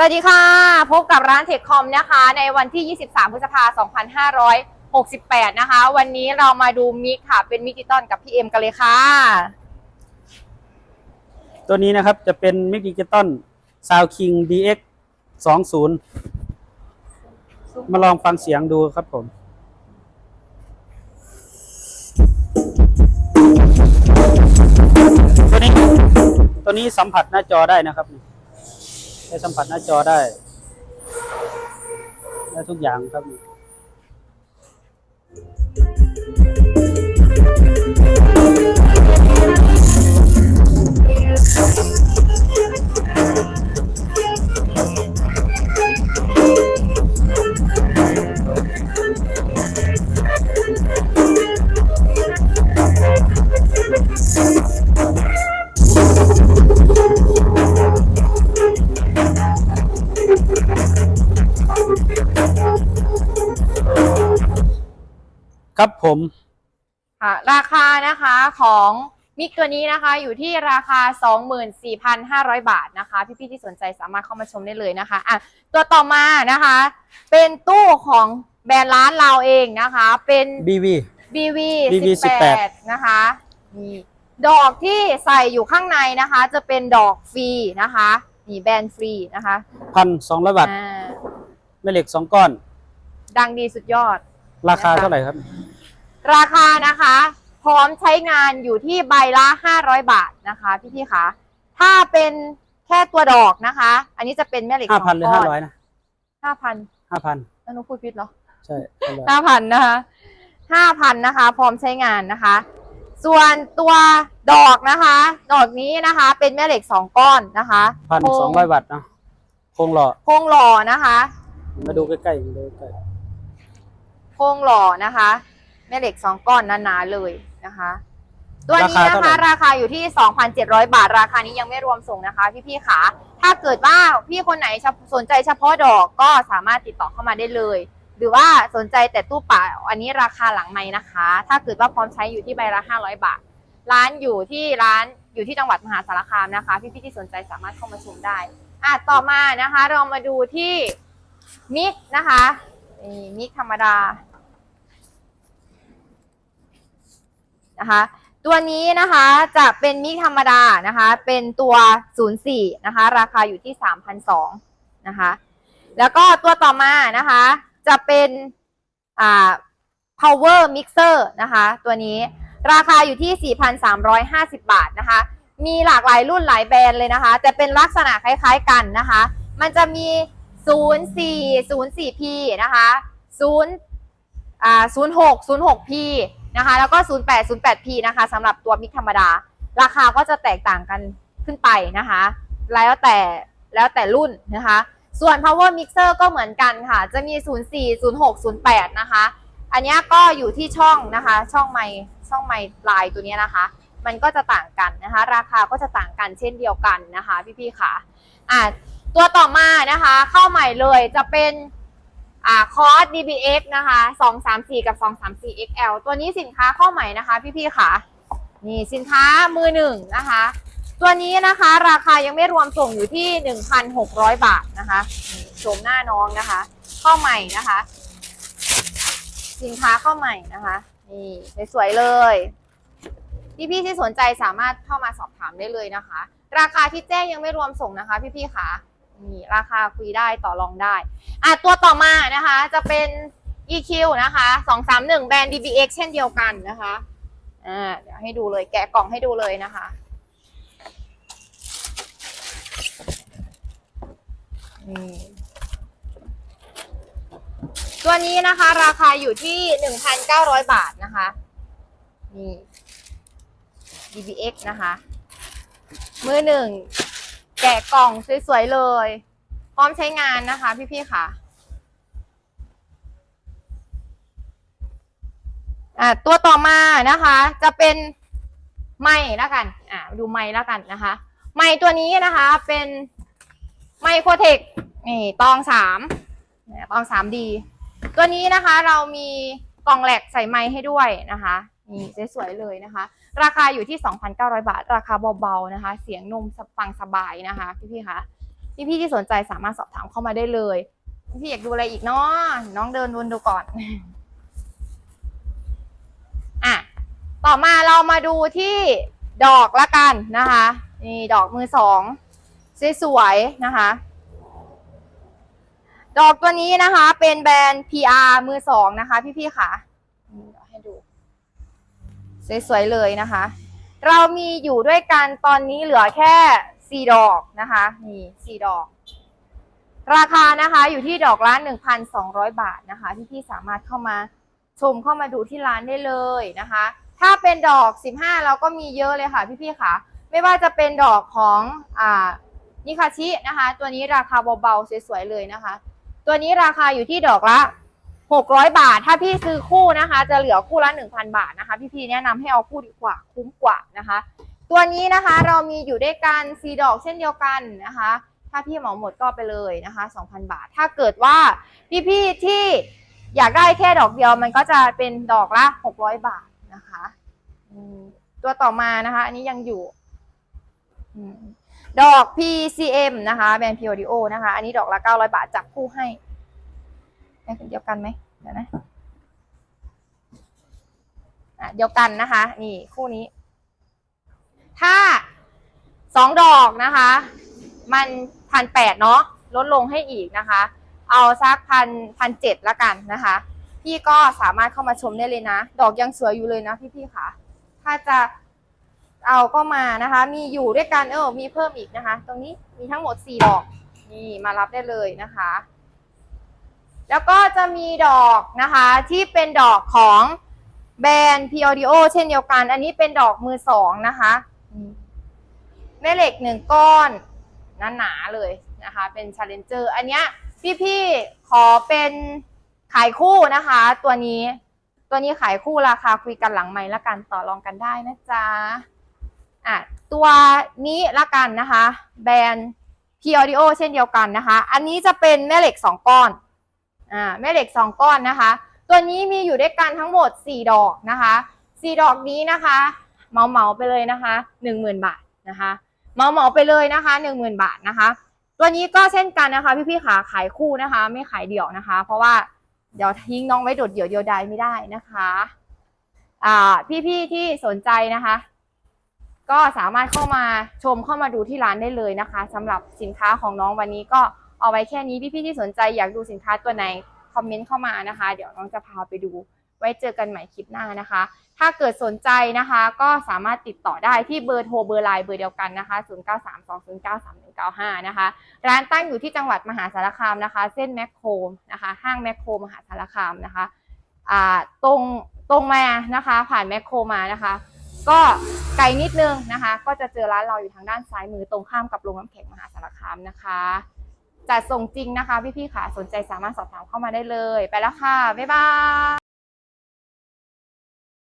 สวัสดีค่ะ พบกับร้านเทคคอมนะคะ ในวันที่ 23 พฤษภาคม 2568 นะคะ วันนี้เรามาดูมิกค่ะ เป็นมิกดิจิตอลกับพี่เอ็มกันเลยค่ะ ตัวนี้นะครับจะเป็นมิกดิจิตอลซาวคิง DX 20 มาลองฟังเสียงดูครับผมตัวนี้ตัวนี้สัมผัสหน้าจอได้นะครับ ได้สัมผัสหน้าจอได้ ได้ทุกอย่างครับ ครับผมค่ะราคานะคะของมิกตัวนี้นะคะอยู่ที่ราคา 24,500 บาทนะคะ พี่ๆที่สนใจสามารถเข้ามาชมได้เลยนะคะอะตัวต่อมานะคะ เป็นตู้ของแบรนด์ร้านเราเองนะคะ เป็น BV BV BV 18 นะคะนี่ดอกที่ใส่อยู่ข้างในนะคะ จะเป็นดอกฟรีนะคะนี่แบรนด์ฟรีนะคะพันสองร้อยบาทอ่าแม่เหล็กสองก้อน ดังดีสุดยอด ราคาเท่าไหร่ครับ ราคานะคะ พร้อมใช้งานอยู่ที่ใบละ 500 บาทนะคะพี่พี่ๆคะถ้าเป็นแค่ตัวดอกนะคะ อันนี้จะเป็นแม่เหล็กห้าพันหรือสห้างก้ร้อยนะห้าพันห้าพันแล้วนุพูดผิดเหรอใช่500ห้าพันนะคะห้าพันนะคะ พร้อมใช้งานนะคะ ส่วนตัวดอกนะคะ ดอกนี้นะคะ เป็นแม่เหล็กสองก้อนนะคะพันสองร้อยบาทเนาะโครงหล่อโครงหล่อนะคะ มาดูใกล้ๆมาดูใกล้โครงหล่อนะคะ แม่เหล็กสองก้อนหนาๆเลยนะคะ ตัวนี้นะคะราคาอยู่ที่ 2,700 บาท ราคานี้ยังไม่รวมส่งนะคะ พี่ๆขาถ้าเกิดว่าพี่คนไหนสนใจเฉพาะดอกก็สามารถติดต่อเข้ามาได้เลย หรือว่าสนใจแต่ตู้เปล่าอันนี้ราคาหลังไม้นะคะ ถ้าเกิดว่าพร้อมใช้อยู่ที่ใบละ 500 บาท ร้านอยู่ที่ร้านอยู่ที่จังหวัดมหาสารคามนะคะ พี่ๆที่สนใจสามารถเข้ามาชมได้ อะต่อมานะคะ เรามาดูที่มิกนะคะนี่มิกธรรมดา นะคะ ตัวนี้นะคะจะเป็นมิกธรรมดานะคะ เป็นตัว 04 นะคะ ราคาอยู่ที่ 3,200นะคะ แล้วก็ตัวต่อมานะคะ จะเป็นอ่า power mixer นะคะ ตัวนี้ราคาอยู่ที่ 4,350 บาทนะคะ มีหลากหลายรุ่นหลายแบรนด์เลยนะคะ แต่เป็นลักษณะคล้าย ๆกันนะคะ มันจะมี 04 04P นะคะ0อ่า06 06P นะคะ แล้วก็ 08 08P นะคะสำหรับตัวมิกธรรมดา ราคาก็จะแตกต่างกันขึ้นไปนะคะ แล้วแต่แล้วแต่รุ่นนะคะ ส่วน power mixer ก็เหมือนกันค่ะ จะมี 04 06 08 นะคะ อันนี้ก็อยู่ที่ช่องนะคะ ช่องไมค์ช่องไมค์ลายตัวนี้นะคะ มันก็จะต่างกันนะคะ ราคาก็จะต่างกันเช่นเดียวกันนะคะ พี่ๆค่ะอะตัวต่อมานะคะ เข้าใหม่เลยจะเป็น อ่าคอร์ส DBX นะคะ234 กับ 234 XL ตัวนี้สินค้าเข้าใหม่นะคะ พี่ๆค่ะ นี่สินค้ามือหนึ่งนะคะ ตัวนี้นะคะราคายังไม่รวมส่งอยู่ที่ 1,600 บาทนะคะนี่โฉมหน้าน้องนะคะ เข้าใหม่นะคะ สินค้าเข้าใหม่นะคะ นี่สวยๆเลย พี่ๆที่สนใจสามารถเข้ามาสอบถามได้เลยนะคะ ราคาที่แจ้งยังไม่รวมส่งนะคะ พี่ๆค่ะ นี่ราคาคุยได้ต่อรองได้ อะตัวต่อมานะคะ จะเป็น EQ นะคะ231 แบรนด์ DBX เช่นเดียวกันนะคะ อ่าเดี๋ยวให้ดูเลยแกะกล่องให้ดูเลยนะคะนี่ตัวนี้นะคะ ราคาอยู่ที่ 1,900 บาทนะคะนี่ DBX นะคะ มือหนึ่ง แกะกล่องสวยๆเลย พร้อมใช้งานนะคะ พี่ๆค่ะอ่าตัวต่อมานะคะ จะเป็นไม้แล้วกัน อ่าดูไม้แล้วกันนะคะ ไม้ตัวนี้นะคะ เป็นไมโครเทคนี่ตองสามนี่ตองสามดีตัวนี้นะคะ เรามีกล่องแหลกใส่ไม้ให้ด้วยนะคะ นี่สวยๆเลยนะคะ ราคาอยู่ที่ 2,900 บาท ราคาเบาๆนะคะ เสียงนมฟังสบายนะคะ พี่ๆคะพี่ๆที่สนใจสามารถสอบถามเข้ามาได้เลย พี่อยากดูอะไรอีกเนาะน้องเดินวนดูก่อนอะต่อมาเรามาดูที่ดอกละกันนะคะนี่ดอกมือสองสวยๆนะคะ ดอกตัวนี้นะคะ เป็นแบรนด์ PR มือสองนะคะ พี่ๆค่ะ สวยๆเลยนะคะ เรามีอยู่ด้วยกันตอนนี้เหลือแค่สี่ดอกนะคะนี่สี่ดอก ราคานะคะอยู่ที่ดอกละ1,200 บาทนะคะที่พี่สามารถเข้ามาชมเข้ามาดูที่ร้านได้เลยนะคะ ถ้าเป็นดอก 15 เราก็มีเยอะเลยค่ะพี่ๆค่ะ ไม่ว่าจะเป็นดอกของอ่านิคาชินะคะ ตัวนี้ราคาเบาๆสวยๆเลยนะคะ ตัวนี้ราคาอยู่ที่ดอกละ 600 บาท ถ้าพี่ซื้อคู่นะคะ จะเหลือคู่ละ 1,000 บาทนะคะ พี่ๆแนะนำให้เอาคู่ดีกว่าคุ้มกว่านะคะ ตัวนี้นะคะเรามีอยู่ด้วยกันสีดอกเช่นเดียวกันนะคะ ถ้าพี่เหมาหมดก็ไปเลยนะคะ 2,000 บาท ถ้าเกิดว่าพี่ๆที่อยากได้แค่ดอกเดียวมันก็จะเป็นดอกละ 600 บาทนะคะตัวต่อมานะคะ อันนี้ยังอยู่อืมดอก PCM นะคะแบรนด์ PODO นะคะ อันนี้ดอกละ 900 บาทจับคู่ให้ เดียวกันไหมเดี๋ยวนะอะเดียวกันนะคะ นี่คู่นี้ ถ้าสองดอกนะคะ มันพันแปดเนาะลดลงให้อีกนะคะ เอาสักพันพันเจ็ดละกันนะคะ พี่ก็สามารถเข้ามาชมได้เลยนะ ดอกยังสวยอยู่เลยนะพี่ๆค่ะ ถ้าจะเอาก็มานะคะ มีอยู่ด้วยกันเออมีเพิ่มอีกนะคะ ตรงนี้มีทั้งหมดสี่ดอก นี่มารับได้เลยนะคะ แล้วก็จะมีดอกนะคะที่เป็นดอกของแบรนด์ p o d o เช่นเดียวกัน อันนี้เป็นดอกมือสองนะคะแม่เหล็กหนึ่งก้อนหนาๆเลยนะคะ เป็น Challenger อันเนี้ยพี่ๆขอเป็นขายคู่นะคะ ตัวนี้ตัวนี้ขายคู่ราคาคุยกันหลังไมค์ละกันต่อรองกันได้นะจ๊ะอะตัวนี้ละกันนะคะ แบรนด์ p o d o เช่นเดียวกันนะคะ อันนี้จะเป็นแม่เหล็กสองก้อน อ่าแม่เหล็กสองก้อนนะคะ ตัวนี้มีอยู่ด้วยกันทั้งหมดสี่ดอกนะคะสี่ดอกนี้นะคะเมาเมาๆไปเลยนะคะหนึ่งหมื่นบาทนะคะเมาเมาๆไปเลยนะคะหนึ่งหมื่นบาทนะคะ ตัวนี้ก็เช่นกันนะคะ พี่ๆขาขายคู่นะคะ ไม่ขายเดี่ยวนะคะ เพราะว่าเดี๋ยวทิ้งน้องไว้โดดเดี่ยวเดียวดายไม่ได้นะคะอ่าพี่ๆที่สนใจนะคะก็สามารถเข้ามาชมเข้ามาดูที่ร้านได้เลยนะคะสำหรับสินค้าของน้องวันนี้ก็ เอาไว้แค่นี้พี่ๆที่สนใจอยากดูสินค้าตัวไหนคอมเมนต์เข้ามานะคะ เดี๋ยวน้องจะพาไปดู ไว้เจอกันใหม่คลิปหน้านะคะ ถ้าเกิดสนใจนะคะ ก็สามารถติดต่อได้ที่เบอร์โทรเบอร์ไลน์เบอร์เดียวกันนะคะ 0932093195 นะคะ ร้านตั้งอยู่ที่จังหวัดมหาสารคามนะคะ เส้นแมคโครนะคะ ห้างแมคโครมหาสารคามนะคะอ่าตรงตรงมานะคะ ผ่านแมคโครมานะคะ ก็ไกลนิดนึงนะคะ ก็จะเจอร้านเราอยู่ทางด้านซ้ายมือตรงข้ามกับโรงน้ำแข็งมหาสารคามนะคะ จัดส่งจริงนะคะพี่ๆค่ะสนใจสามารถสอบถามเข้ามาได้เลย ไปแล้วค่ะ บ๊ายบาย